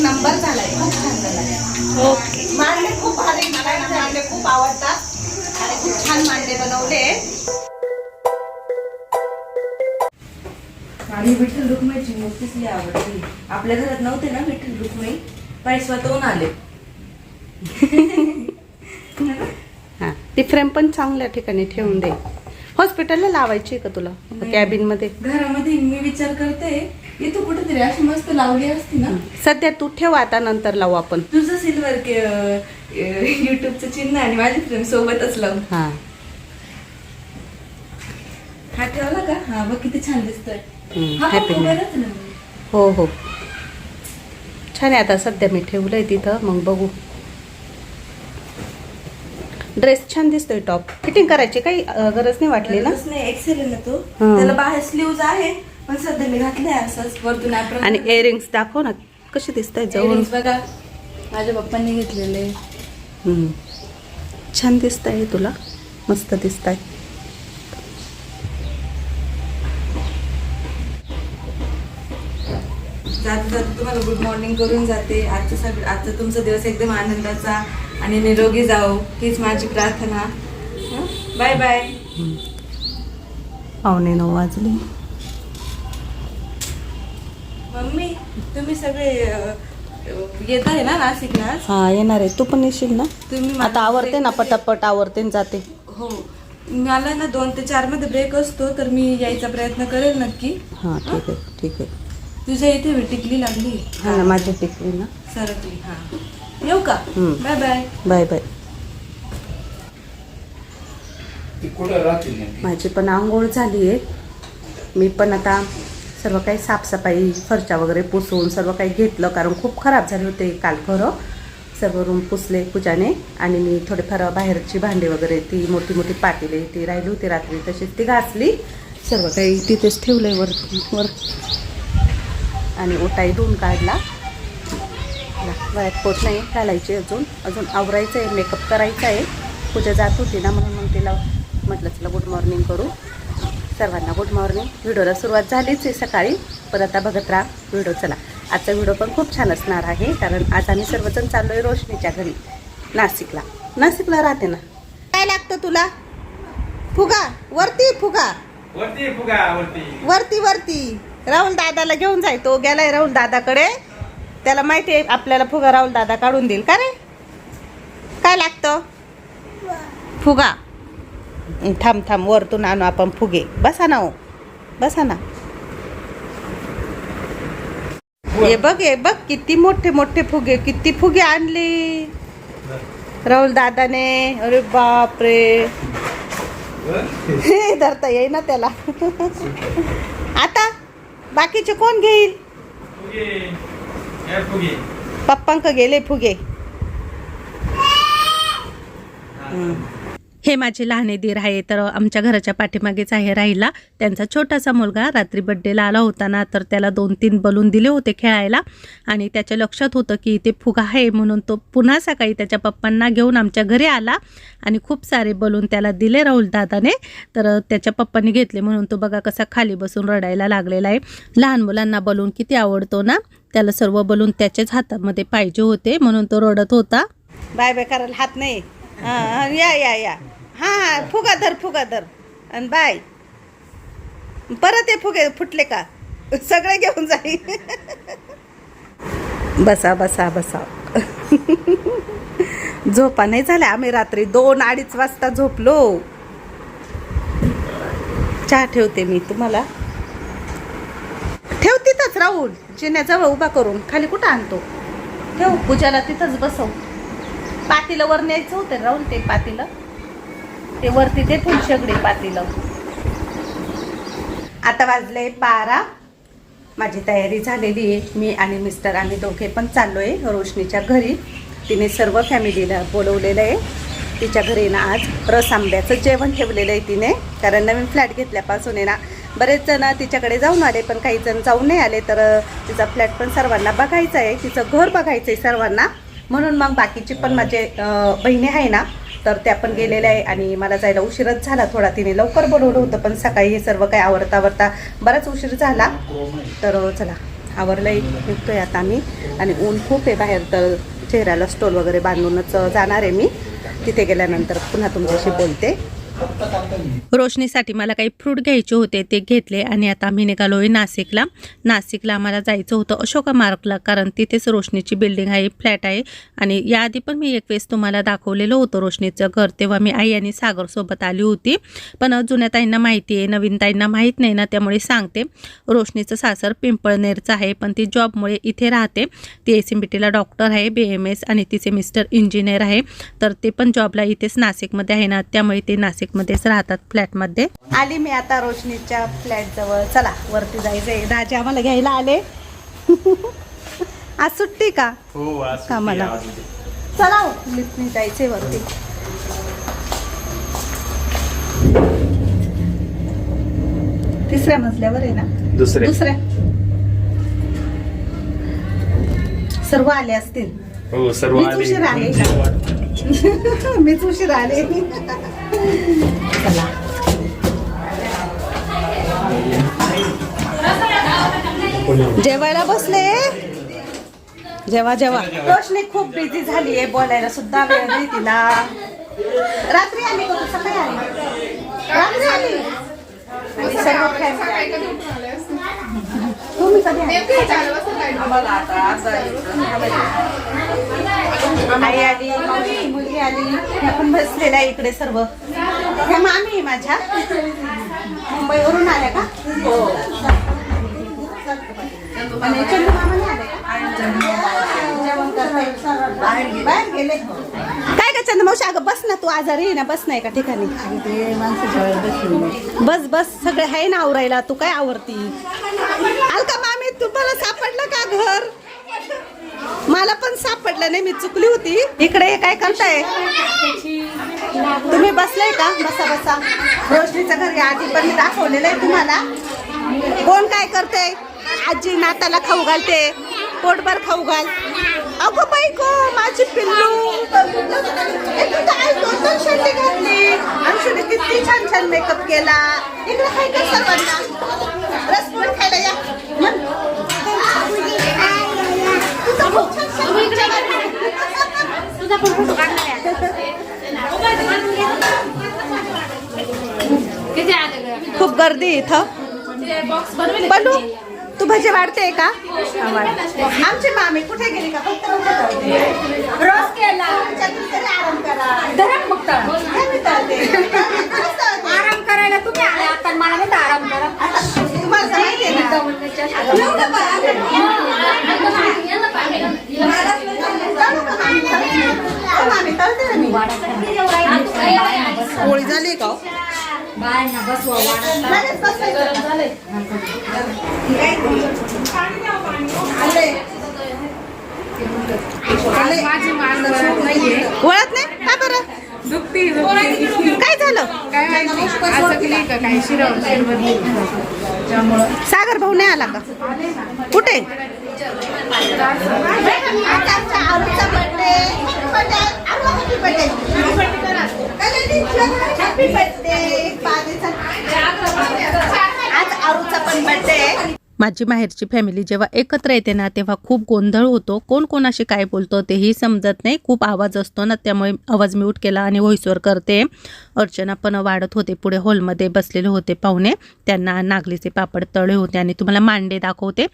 एक नंबर झालाय. खूप छान झालाय. ओके. मांडे खूप भारी मला ना मांडे खूप आवडतात. आणि खूप छान मांडे बनवले. आणि विठ्ठल रुक्माईची मूर्तीच लई आवडली. आपल्या घरात नव्हते ना विठ्ठल रुक्माई पाय स्वतःहून आले. हा. ती फ्रेम पण चांगल्या ठिकाणी ठेवून दे. हॉस्पिटलला लावायची आहे का तुला? कॅबिनमध्ये घरामध्ये मी विचार करते इथं कुठेतरी अशी मस्त लावली असती ना. सध्या तू ठेव आता नंतर लावू आपण. तुझं सिल्वर युट्यूबचं चिन्ह आणि माझी फ्रेम सोबतच लावून हा. हा ठेवला का? हा बघ किती छान दिसतोय. हम्म, हा happy ना. हो हो. छान आहे आता सध्या मी ठेवलंय तिथं मग बघू. ड्रेस छान दिसतोय टॉप फिटिंग करायची काही अं, गरज नाही वाटली ना? एक्सेल आहे ना तो. हं. त्याला बाहेर स्लीव्ज आहे पण सध्या मी घातलंय असंच वरतून apron. आणि इयरिंग्स दाखव ना कशी दिसताय जवळ. Earrings बघा माझ्या पप्पांनी घेतलेले. छान दिसतंय तुला. मस्त दिसताय. जाता जाता तुम्हाला गुड मॉर्निंग करून जाते. आजचा सग आजचा तुमचा दिवस एकदम आनंदाचा आणि निरोगी जाओ हीच माझी प्रार्थना. बाय बाय पावणे नऊ वाजले. मम्मी तुम्ही सगळे येत आहे ना नाशिकला हा येणार आहे. तू पण येशील ना? तुम्ही आता आवरते ना पटापट आवरते आणि जाते. हो. मला ना दोन ते चारमध्ये ब्रेक असतो तर मी यायचा प्रयत्न करेल नक्की. हा ठीक आहे ठीक आहे. तुझ्या इथे टिकली लागली? हा ना माझी टिकली ना. सरकली हा. येऊ का? हम्म. Bye bye bye bye? माझी पण आंघोळ झाली आहे. मी पण आता सर्व काही साफसफाई फरच्या वगैरे पुसून सर्व काही घेतलं कारण खूप खराब झाले होते काल खरं. सर्व रूम पुसले पूजाने आणि मी थोडेफार बाहेरची भांडी वगैरे ती मोठी मोठी पातेले ती राहिली होती रात्री तशीच ती घासली. सर्व काही तिथेच ठेवलंय वर वर आणि ओटाई धुवून काढला. वयात पोट नाही घालायची अजून. अजून आवरायचं आहे मेकअप करायचा आहे. पूजा जात होती ना म्हणून मग तिला म्हटलं चला गुड मॉर्निंग करू. सर्वांना गुड मॉर्निंग व्हिडिओला सुरुवात झालीच आहे सकाळी. पण आता बघत राहा व्हिडिओ. चला आजचा व्हिडिओ पण खूप छान असणार आहे कारण आज आम्ही सर्वजण चाललो आहे रोशनीच्या घरी नाशिकला. नाशिकला राहते ना. काय लागतं तुला? फुगा वरती फुगा. वरती फुगा वरती. वरती वरती. राहुल दादाला घेऊन जाय. तो गेलाय राहुल दादाकडे. त्याला माहिती आहे आपल्याला फुगा राहुल दादा काढून देईल का रे? काय लागतं? फुगा. थांब थांब वरतून आणू आपण फुगे. बसा ना हो. बसा ना. हे बघ हे बघ किती मोठे मोठे फुगे किती फुगे आणले. राहुल दादाने. अरे बापरे. हे धरता येई ना त्याला. आता? बाकीचे कोण घेईल? पप्पांक गेले फुगे. हे माझे लहाने दीर आहे तर आमच्या घराच्या पाठीमागेच आहे राहिला. त्यांचा छोटासा मुलगा रात्री बड्डेला आला होता ना तर त्याला दोन तीन बलून दिले होते खेळायला. आणि त्याच्या लक्षात होतं की ते फुगा आहे म्हणून तो पुन्हा सकाळी त्याच्या पप्पांना घेऊन आमच्या घरी आला. आणि खूप सारे बलून त्याला दिले राहुल दादाने. तर त्याच्या पप्पांनी घेतले म्हणून तो बघा कसा खाली बसून रडायला लागलेला आहे. लहान मुलांना बलून किती आवडतो ना त्याला सर्व बलून त्याच्याच हातामध्ये पाहिजे होते म्हणून तो रडत होता. बाय बाय करायला हात नाही. या या या. हां हां फुगा धर फुगा धर. आणि बाय. परत हे फुगे फुटले का? सगळे घेऊन जाईल बसा बसा बसा. झोपा नाही झाल्या आम्ही रात्री. दोन अडीच वाजता झोपलो. चहा ठेवते मी तुम्हाला. ठेव तिथंच राहुल. जिन्याजवळ उभा करून. खाली कुठं आणतो? ठेव पूजाला तिथंच बसव. पातीला वर न्यायचं होतं राहुल ते पातीला? ते वरती ते फुलशगडी पातीला. आता वाजले बारा. माझी तयारी झालेली आहे. मी आणि मिस्टर आम्ही दोघे पण चाललो आहे रोशनीच्या घरी. तिने सर्व फॅमिलीला बोलवलेलं आहे. तिच्या घरी ना आज रस आंब्याचं जेवण ठेवलेलं आहे तिने. कारण नवीन फ्लॅट घेतल्यापासून आहे ना बरेच जण तिच्याकडे जाऊन आले पण काही जण जाऊन नाही आले. तर तिचा फ्लॅट पण सर्वांना बघायचा आहे. तिचं घर बघायचं आहे सर्वांना. म्हणून मग बाकीची पण माझे बहिणी आहे ना तर त्या पण गेलेल्या आहे आणि मला जायला उशीरच झाला. थोडा तिने लवकर बोलवलं होतं पण सकाळी हे सर्व काही आवरता आवरता बराच उशीर झाला. तर चला आवरलंय निघतोय आता आम्ही. आणि ऊन खूप आहे बाहेर तर चेहऱ्याला स्टोल वगैरे बांधूनच जाणार आहे मी. तिथे गेल्यानंतर पुन्हा तुमच्याशी बोलते. रोशनीसाठी मला काही फ्रूट घ्यायचे होते ते घेतले आणि आता आम्ही निघालोय नाशिकला. नाशिकला आम्हाला जायचं होतं अशोका मार्कला कारण तिथेच रोशनीची बिल्डिंग आहे फ्लॅट आहे. आणि याआधी पण मी एक वेळेस तुम्हाला दाखवलेलं होतं रोशनीचं घर तेव्हा मी आई आणि सागरसोबत आली होती. पण जुन्या ताईंना माहिती आहे नवीन ताईंना माहीत नाही ना त्यामुळे सांगते. रोशनीचं सासर पिंपळनेरचं आहे पण ती जॉबमुळे इथे राहते. ती एस एम बी टीला डॉक्टर आहे बी एम एस आणि तिचे मिस्टर इंजिनियर आहे. तर ते पण जॉबला इथेच नाशिकमध्ये आहे ना त्यामुळे ते नाशिक नाशिकमध्येच राहतात फ्लॅटमध्ये. आली मी आता रोशनीच्या फ्लॅटजवळ चला वरती जायचंय. दाजी आम्हाला घ्यायला आले. आज सुट्टी का? हो कामाला. चला हो, लिफ्टने जायचंय वरती. तिसऱ्या मजल्यावर आहे ना? दुसरे दुसऱ्या. सर्व आले असतील. हो सर्व मीच आले. उशीर. मीच उशीर आले चला जेवायला बसले जेव्हा जेव्हा रोशनी खूप बिझी झाली आहे बोलायला सुद्धा वेळ नाही तिला रात्री आली? सकाळी आली रात्री आली आणि सर्व family. तुम्ही कधी? आई आली मुलगी आली ह्या पण बसलेल्या इकडे सर्व ह्या मामी आहे माझ्या मुंबईवरून आल्या का हो आणि चंदू मामा आले. बाहेर गेले काय का चंद मावशी? अगं बस ना तू आजारी आहे ना बस नाही का ठिकाणी. बस बस सगळे आहे ना आवरायला तू काय आवरती? अलका मामी तुम्हाला सापडलं का घर? मला पण सापडलं नाही मी चुकली होती. इकडे काय करताय? तुम्ही बसलाय का? बसा बसा. रोशनीचं घर या आधी पण दाखवलेलं आहे तुम्हाला. कोण काय करते आजी नाताला खाऊ घालते. पोटभर खाऊ घाल. अगो बाई गो माझी पिल्लू. घातली. किती छान छान मेकअप केला. इकडे काय कर सर्वांना? खायला या. तुझा खूप पण फोटो काढला गर्दी इथं. पलू तू भजी वाढते का आमची मामी कुठे गेली का फक्त रोज केला आराम करा धरण मग. आराम करायला तुम्ही आले आता मला म्हणता आराम करा तुम्हाला माहिती आहे ना मामी? तळते. हो, मामी तळते ना मी. पोळी झाली का हो? बायांना बसवा नाही? का बरं? दुखती काय झालं? काय माहिती. असं का? काही शिरव शिरवली त्यामुळं. सागर भाऊ नाही आला का? कुठे? आज पण बर्थडे माझी माहेरची फॅमिली जेव्हा एकत्र येते ना तेव्हा खूप गोंधळ होतो. कोण कोणाशी काय बोलतो तेही समजत नाही. खूप आवाज असतो ना त्यामुळे आवाज म्यूट केला आणि व्हॉइसवर करते. अर्चना पण वाढत होते. पुढे हॉलमध्ये बसलेले होते पाहुणे. त्यांना नागलीचे पापड तळे होते आणि तुम्हाला मांडे दाखवते.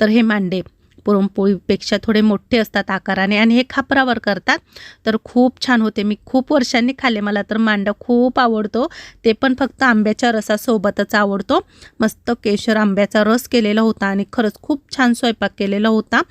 तर हे मांडे पुरणपोळीपेक्षा थोडे मोठे असतात आकाराने आणि हे खापरावर करतात. तर खूप छान होते. मी खूप वर्षांनी खाल्ले. मला तर मांडा खूप आवडतो. ते पण फक्त आंब्याच्या रसासोबतच आवडतो. मस्त केशर आंब्याचा रस केलेला होता आणि खरंच खूप छान स्वयंपाक केलेला होता.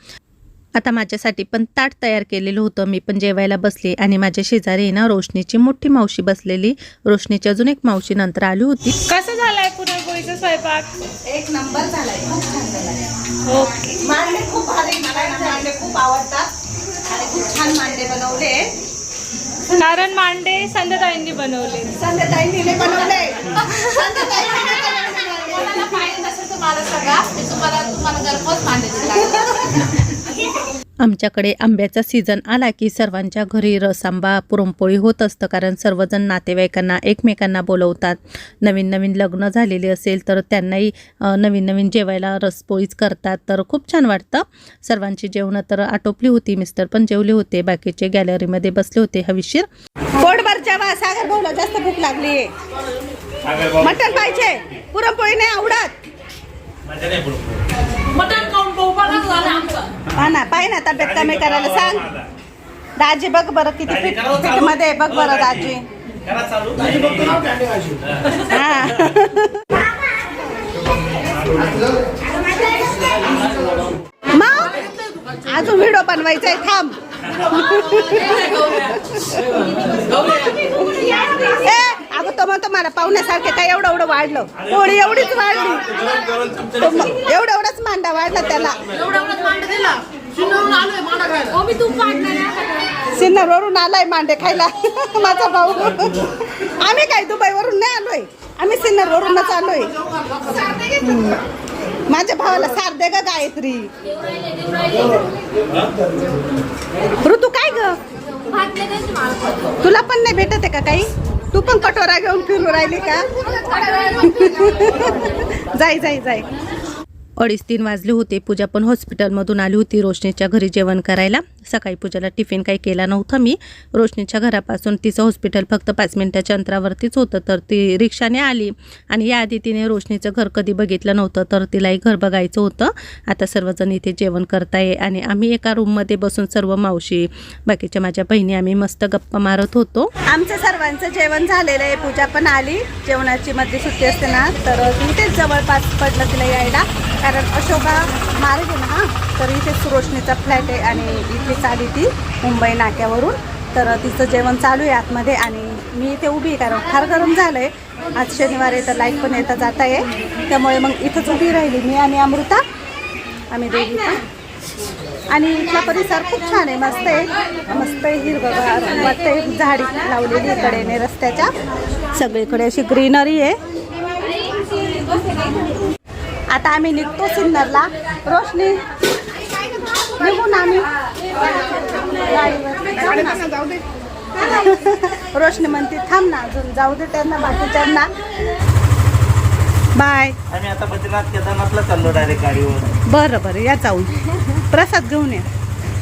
आता माझ्यासाठी पण ताट तयार केलेलं होतं. मी पण जेवायला बसले आणि माझ्या शेजारी आहे ना रोशनीची मोठी मावशी बसलेली. रोशनीची अजून एक मावशी नंतर आली होती. कसं झालाय पुरणपोळीचा स्वयंपाक? एक नंबर झालाय. झालाय मांडे खूप भारी मला ना मांडे खूप आवडतात. आणि खूप छान मांडे बनवले. कारण मांडे संध्याताईंनी बनवले. संध्याताईंनी बनवले. संध्याताईंनी बनवले. आमच्याकडे आंब्याचा सीझन आला की सर्वांच्या घरी रसआंबा पुरणपोळी होत असतं कारण सर्वजण नातेवाईकांना एकमेकांना बोलवतात. नवीन नवीन लग्न झालेले असेल तर त्यांनाही नवीन नवीन जेवायला रसपोळीच करतात. तर खूप छान वाटतं. सर्वांची जेवणं तर आटोपली होती. मिस्टर पण जेवले होते. बाकीचे गॅलरीमध्ये बसले होते. हवीशीर पोटभर जेवा सागर भाऊला जास्त भूक लागली मटण पाहिजे. पुरणपोळी नाही आवडत. हा ना पाय ना तब्येत कमी करायला सांग. दाजी बघ बरं किती पीठमध्ये आहे, बघ बरं दाजी. हा. मग? अजून व्हिडिओ बनवायचा आहे थांब. ए, अगं तो म्हणतो मला पाहुण्यासारखे काय एवढं एवढं वाढलं. पोळी एवढीच वाढली. तो म- एवढं एवढंच मांडा वाढला त्याला. सिन्नरवरून आलाय मांडे खायला. माझा भाऊ. आम्ही काय दुबईवरून नाही आलोय. आम्ही सिन्नरवरूनच आलोय. माझ्या भावाला सार दे ग गायत्री. ऋतू काय ग? तुला पण नाही भेटत आहे का काही? तू पण कटोरा घेऊन फिरून राहिली का? जाई जाई जाई. अडीच तीन वाजले होते. पूजा पण हॉस्पिटलमधून आली होती रोशनीच्या घरी जेवण करायला. सकाळी पूजाला टिफिन काही केला नव्हता मी. रोशनीच्या घरापासून तिचं हॉस्पिटल फक्त पाच मिनिटाच्या अंतरावरतीच होतं तर ती रिक्षाने आली. आणि याआधी तिने रोशनीचं घर कधी बघितलं नव्हतं तर तिलाही घर बघायचं होतं. आता सर्वजण इथे जेवण करताय आणि आम्ही एका रूममध्ये बसून सर्व मावशी बाकीच्या माझ्या बहिणी आम्ही मस्त गप्पा मारत होतो. आमचं सर्वांचं जेवण झालेलं आहे. पूजा पण आली. जेवणाची मध्ये सुट्टी असते ना तर इथेच जवळपास पडलं तिला यायला. कारण अशोका मार्ग आहे ना तर इथे सुरोशनीचा फ्लॅट आहे आणि इथे आली ती मुंबई नाक्यावरून. तर तिचं जेवण चालू आहे आतमध्ये आणि मी इथे उभी आहे कारण फार गरम झालं आहे आज शनिवार आहे तर लाइट पण येता जाता आहे. त्यामुळे मग इथंच उभी राहिली मी आणि अमृता. आम्ही दोघी पण. आणि इथला परिसर खूप छान आहे मस्त आहे. मस्त आहे हिरवगार आहे झाडी लावलेली आहे कडेने रस्त्याच्या. सगळीकडे अशी ग्रीनरी आहे. आता आम्ही निघतो सिन्नरला. रोशनी आम्ही. थांब ना. रोशनी म्हणते थांब ना अजून जाऊ दे त्यांना बाकीच्यांना बाय आम्ही आता बद्रीनाथ केदारनाथला चाललो डायरेक्ट गाडीवर. बरं बरं या जाऊन. प्रसाद घेऊन या.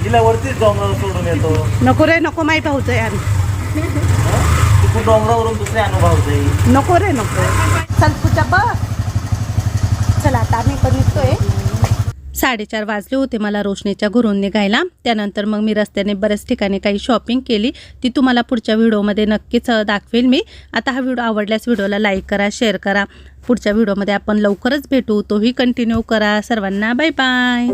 जिला वरतीच डोंगरावर सोडून येतो. नको रे नको माहीत भाऊचं यार. तिकडून डोंगरावरून दुसरे अनुभव जाईल नको रे नको. पूजा बस. चला आता आम्ही पण निघतोय. साडेचार वाजले होते मला रोशनीच्या घरून निघायला. त्यानंतर मग मी रस्त्याने बऱ्याच ठिकाणी काही शॉपिंग केली. ती तुम्हाला पुढच्या व्हिडिओमध्ये नक्कीच दाखवेल मी. आता हा व्हिडिओ आवडल्यास व्हिडिओला लाईक करा शेअर करा. पुढच्या व्हिडिओमध्ये आपण लवकरच भेटू. तोही कंटिन्यू करा. सर्वांना बाय बाय